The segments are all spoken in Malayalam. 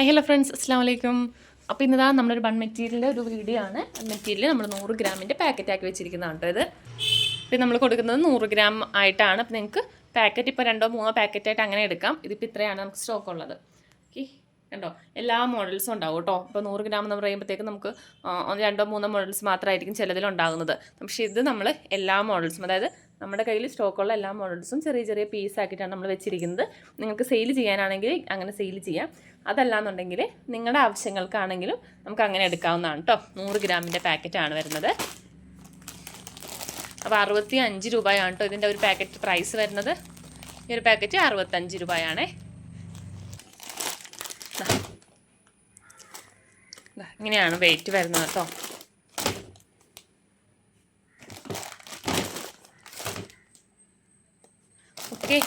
ഹായ് ഹലോ ഫ്രണ്ട്സ് അസ്സാം വലൈക്കും അപ്പോൾ ഇന്നതാ നമ്മളൊരു ബൺ മെറ്റീരിയലിന്റെ ഒരു വീഡിയോ ആണ് മെറ്റീരിയൽ നമ്മൾ നൂറ് ഗ്രാമിന്റെ പാക്കറ്റ് ആക്കി വെച്ചിരിക്കുന്നതാണ് ഇത്. ഇത് നമ്മൾ കൊടുക്കുന്നത് നൂറ് ഗ്രാം ആയിട്ടാണ്. അപ്പോൾ നിങ്ങൾക്ക് പാക്കറ്റ് ഇപ്പോൾ രണ്ടോ മൂന്നോ പാക്കറ്റ് ആയിട്ട് അങ്ങനെ എടുക്കാം. ഇതിപ്പോൾ ഇത്രയാണ് നമുക്ക് സ്റ്റോക്ക് ഉള്ളത്. ഓക്കെ കണ്ടോ? എല്ലാ മോഡൽസും ഉണ്ടാവും കേട്ടോ ഇപ്പോൾ നൂറ് ഗ്രാം എന്ന് പറയുമ്പോഴത്തേക്ക് നമുക്ക് രണ്ടോ മൂന്നോ മോഡൽസ് മാത്രമായിരിക്കും ചിലതിലുണ്ടാകുന്നത് പക്ഷേ ഇത് നമ്മൾ എല്ലാ മോഡൽസും അതായത് നമ്മുടെ കയ്യിൽ സ്റ്റോക്കുള്ള എല്ലാ മോഡൽസും ചെറിയ ചെറിയ പീസ് ആക്കിയിട്ടാണ് നമ്മൾ വെച്ചിരിക്കുന്നത്. നിങ്ങൾക്ക് സെയിൽ ചെയ്യാനാണെങ്കിൽ അങ്ങനെ സെയിൽ ചെയ്യാം. അതല്ലാന്നുണ്ടെങ്കിൽ നിങ്ങളുടെ ആവശ്യങ്ങൾക്കാണെങ്കിലും നമുക്ക് അങ്ങനെ എടുക്കാവുന്നതാണ് കേട്ടോ നൂറ് ഗ്രാമിന്റെ പാക്കറ്റാണ് വരുന്നത്. അപ്പോൾ അറുപത്തി അഞ്ച് രൂപയാണ് കേട്ടോ ഇതിന്റെ ഒരു പാക്കറ്റ് പ്രൈസ് വരുന്നത്. ഈ ഒരു പാക്കറ്റ് അറുപത്തഞ്ച് രൂപയാണേ. ഇങ്ങനെയാണ് വെയിറ്റ് വരുന്നത് കേട്ടോ ഓക്കെ.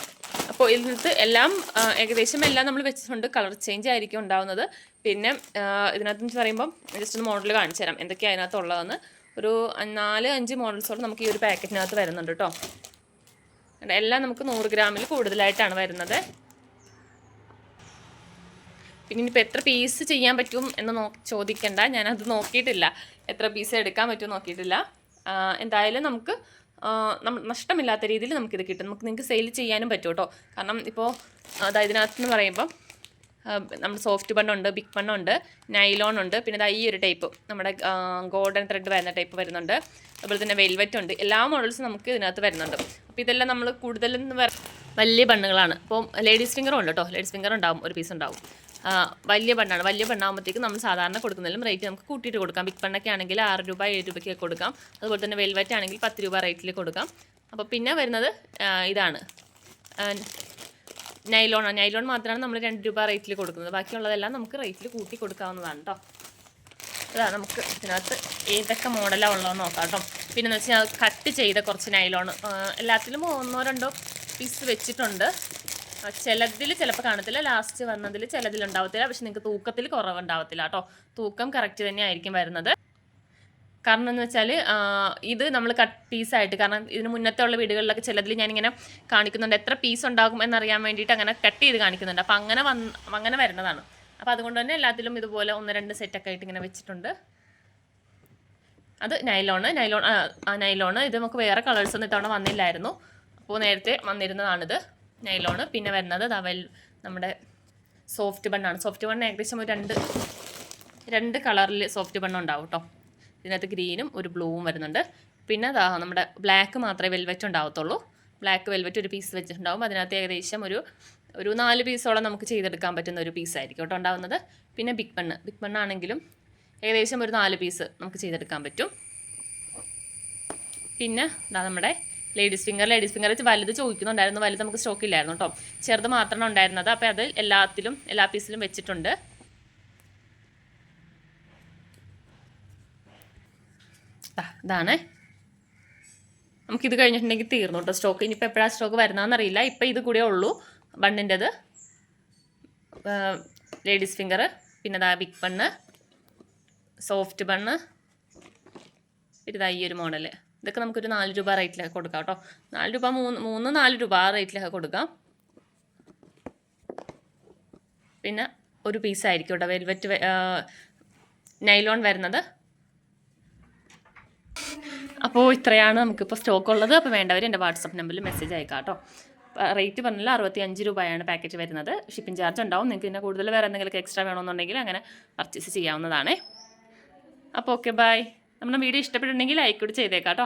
അപ്പോൾ ഇതിനകത്ത് എല്ലാം ഏകദേശം എല്ലാം നമ്മൾ വെച്ചിട്ടുണ്ട്. കളർ ചേഞ്ച് ആയിരിക്കും ഉണ്ടാവുന്നത്. പിന്നെ ഇതിനകത്ത് എന്ന് പറയുമ്പം ജസ്റ്റ് ഒന്ന് മോഡൽ കാണിച്ചു തരാം. എന്തൊക്കെയാണ് അതിനകത്ത് ഉള്ളതെന്ന് ഒരു നാല് അഞ്ച് മോഡൽസോട് നമുക്ക് ഈ ഒരു പാക്കറ്റിനകത്ത് വരുന്നുണ്ട് കേട്ടോ എല്ലാം നമുക്ക് നൂറ് ഗ്രാമിൽ കൂടുതലായിട്ടാണ് വരുന്നത്. പിന്നെ ഇനിയിപ്പോൾ എത്ര പീസ് ചെയ്യാൻ പറ്റും എന്ന് നോ ചോദിക്കണ്ട. ഞാനത് നോക്കിയിട്ടില്ല. എത്ര പീസ് എടുക്കാൻ പറ്റും നോക്കിയിട്ടില്ല. എന്തായാലും നമുക്ക് നഷ്ടമില്ലാത്ത രീതിയിൽ നമുക്കിത് കിട്ടും. നമുക്ക് നിങ്ങൾക്ക് സെയിൽ ചെയ്യാനും പറ്റും കേട്ടോ. കാരണം ഇപ്പോൾ അതായത് ഇതിനകത്ത് പറയുമ്പോൾ നമ്മൾ സോഫ്റ്റ് ബണ്ണുണ്ട് ബിഗ് ബണ്ണുണ്ട് നൈലോൺ ഉണ്ട് പിന്നെ ദാ ഈ ഒരു ടൈപ്പ് നമ്മുടെ ഗോൾഡൻ ത്രെഡ് വരുന്ന ടൈപ്പ് വരുന്നുണ്ട്. അതുപോലെ തന്നെ വെൽവെറ്റ് ഉണ്ട്. എല്ലാ മോഡൽസും നമുക്ക് ഇതിനകത്ത് വരുന്നുണ്ട്. അപ്പോൾ ഇതെല്ലാം നമ്മൾ കൂടുതലും വലിയ ബണ്ണുകളാണ് അപ്പോൾ ലേഡീസ് ഫിംഗറും ഉണ്ട് കേട്ടോ. ലേഡീസ് ഫിംഗർ ഉണ്ടാവും ഒരു പീസ് ഉണ്ടാവും. വലിയ പെണ്ണാണ്. വലിയ പെണ്ണാകുമ്പോഴത്തേക്ക് നമ്മൾ സാധാരണ കൊടുക്കുന്നതിലും റേറ്റ് നമുക്ക് കൂട്ടിയിട്ട് കൊടുക്കാം. ബിഗ് പെണ്ണൊക്കെ ആണെങ്കിൽ ആറ് രൂപ ഏഴ് രൂപയ്ക്ക് കൊടുക്കാം. അതുപോലെ തന്നെ വെൽവെറ്റ് ആണെങ്കിൽ പത്ത് രൂപ റേറ്റിൽ കൊടുക്കാം. അപ്പോൾ പിന്നെ വരുന്നത് ഇതാണ്. നൈലോൺ നൈലോൺ മാത്രമാണ് നമ്മൾ രണ്ട് രൂപ റേറ്റിൽ കൊടുക്കുന്നത്. ബാക്കിയുള്ളതെല്ലാം നമുക്ക് റേറ്റിൽ കൂട്ടി കൊടുക്കാവുന്നതാണ് കേട്ടോ അതാ നമുക്ക് ഇതിനകത്ത് ഏതൊക്കെ മോഡലാണ് ഉള്ളതെന്ന് നോക്കാം കേട്ടോ പിന്നെ എന്ന് വെച്ചാൽ കട്ട് ചെയ്ത കുറച്ച് നൈലോൺ എല്ലാത്തിലും ഒന്നോ രണ്ടോ പീസ് വെച്ചിട്ടുണ്ട്. ചിലതിൽ ചിലപ്പോൾ കാണത്തില്ല. ലാസ്റ്റ് വന്നതിൽ ചിലതിൽ ഉണ്ടാവത്തില്ല. പക്ഷെ നിങ്ങൾക്ക് തൂക്കത്തിൽ കുറവുണ്ടാവത്തില്ല കേട്ടോ. തൂക്കം കറക്റ്റ് തന്നെ ആയിരിക്കും വരുന്നത്. കാരണം എന്ന് വെച്ചാൽ ഇത് നമ്മൾ കട്ട് പീസായിട്ട് കാരണം ഇതിന് മുന്നത്തെ ഉള്ള വീടുകളിലൊക്കെ ചിലതിൽ ഞാനിങ്ങനെ കാണിക്കുന്നുണ്ട്. എത്ര പീസ് ഉണ്ടാകും എന്നറിയാൻ വേണ്ടിയിട്ട് അങ്ങനെ കട്ട് ചെയ്ത് കാണിക്കുന്നുണ്ട്. അപ്പോൾ അങ്ങനെ വന്ന് അങ്ങനെ വരുന്നതാണ്. അപ്പോൾ അതുകൊണ്ട് തന്നെ എല്ലാത്തിലും ഇതുപോലെ ഒന്ന് രണ്ട് സെറ്റൊക്കെ ആയിട്ട് ഇങ്ങനെ വെച്ചിട്ടുണ്ട്. അത് നൈലോണ് നൈലോൺ നൈലോണ് ഇത് നമുക്ക് വേറെ കളേഴ്സൊന്നും ഇത്തവണ വന്നില്ലായിരുന്നു. അപ്പോൾ നേരത്തെ വന്നിരുന്നതാണിത്. നൈലോണ് പിന്നെ വരുന്നത് തവൽ നമ്മുടെ സോഫ്റ്റ് ബണ്ണാണ്. സോഫ്റ്റ് ബണ്ണ് ഏകദേശം ഒരു രണ്ട് രണ്ട് കളറിൽ സോഫ്റ്റ് ബണ്ണ് ഉണ്ടാവും കേട്ടോ ഇതിനകത്ത് ഗ്രീനും ഒരു ബ്ലൂവും വരുന്നുണ്ട്. പിന്നെ നമ്മുടെ ബ്ലാക്ക് മാത്രമേ വെൽവെറ്റ് ഉണ്ടാവത്തുള്ളൂ. ബ്ലാക്ക് വെൽവെറ്റ് ഒരു പീസ് വെച്ചിട്ടുണ്ടാവും. അതിനകത്ത് ഏകദേശം ഒരു ഒരു നാല് പീസോളം നമുക്ക് ചെയ്തെടുക്കാൻ പറ്റുന്ന ഒരു പീസ് പീസായിരിക്കും കേട്ടോ ഉണ്ടാവുന്നത്. പിന്നെ ബിഗ് ബണ്ണ്. ബിഗ് ബണ്ണാണെങ്കിലും ഏകദേശം ഒരു നാല് പീസ് നമുക്ക് ചെയ്തെടുക്കാൻ പറ്റും. പിന്നെ ഇതാ നമ്മുടെ ലേഡീസ് ഫിംഗർ ലേഡീസ് ഫിംഗർ വെച്ച് വലുത് ചോദിക്കുന്നുണ്ടായിരുന്നു. വലുത് നമുക്ക് സ്റ്റോക്ക് ഇല്ലായിരുന്നു കേട്ടോ ചെറുത് മാത്രമാണ് ഉണ്ടായിരുന്നത്. അപ്പോൾ അത് എല്ലാത്തിലും എല്ലാ പീസിലും വെച്ചിട്ടുണ്ട്. ഇതാണ്. നമുക്കിത് കഴിഞ്ഞിട്ടുണ്ടെങ്കിൽ തീർന്നു കേട്ടോ സ്റ്റോക്ക് ഇനിയിപ്പോൾ എപ്പോഴാണ് സ്റ്റോക്ക് വരുന്നതെന്ന് അറിയില്ല. ഇപ്പം ഇത് കൂടെ ഉള്ളൂ. ബണ്ണിന്റെത് ലേഡീസ് ഫിംഗർ. പിന്നെ ദാ ബിഗ് ബണ്ണ് സോഫ്റ്റ് ബണ്ണ് പിന്നെ ദാ ഈ ഒരു മോഡൽ ഇതൊക്കെ നമുക്കൊരു നാല് രൂപ റേറ്റിലൊക്കെ കൊടുക്കാം കേട്ടോ. നാല് രൂപ മൂന്ന് മൂന്ന് നാല് രൂപ ആ റേറ്റിലൊക്കെ കൊടുക്കാം. പിന്നെ ഒരു പീസായിരിക്കും കേട്ടോ വെൽവെറ്റ് നൈലോൺ വരുന്നത്. അപ്പോൾ ഇത്രയാണ് നമുക്കിപ്പോൾ സ്റ്റോക്ക് ഉള്ളത്. അപ്പോൾ വേണ്ടവർ എന്റെ വാട്സപ്പ് നമ്പറിൽ മെസ്സേജ് അയക്കാം കേട്ടോ. റേറ്റ് പറഞ്ഞാൽ അറുപത്തി അഞ്ച് രൂപയാണ് പാക്കറ്റ് വരുന്നത്. ഷിപ്പിംഗ് ചാർജ് ഉണ്ടാവും. നിങ്ങൾക്ക് ഇതിനെ കൂടുതൽ വേറെ എന്തെങ്കിലും എക്സ്ട്രാ വേണമെന്നുണ്ടെങ്കിൽ അങ്ങനെ പർച്ചേസ് ചെയ്യാവുന്നതാണേ. അപ്പോൾ ഓക്കെ ബൈ നമ്മുടെ വീഡിയോ ഇഷ്ടപ്പെട്ടിട്ടുണ്ടെങ്കിൽ ലൈക്ക് കൂടി ചെയ്തേക്കാം കേട്ടോ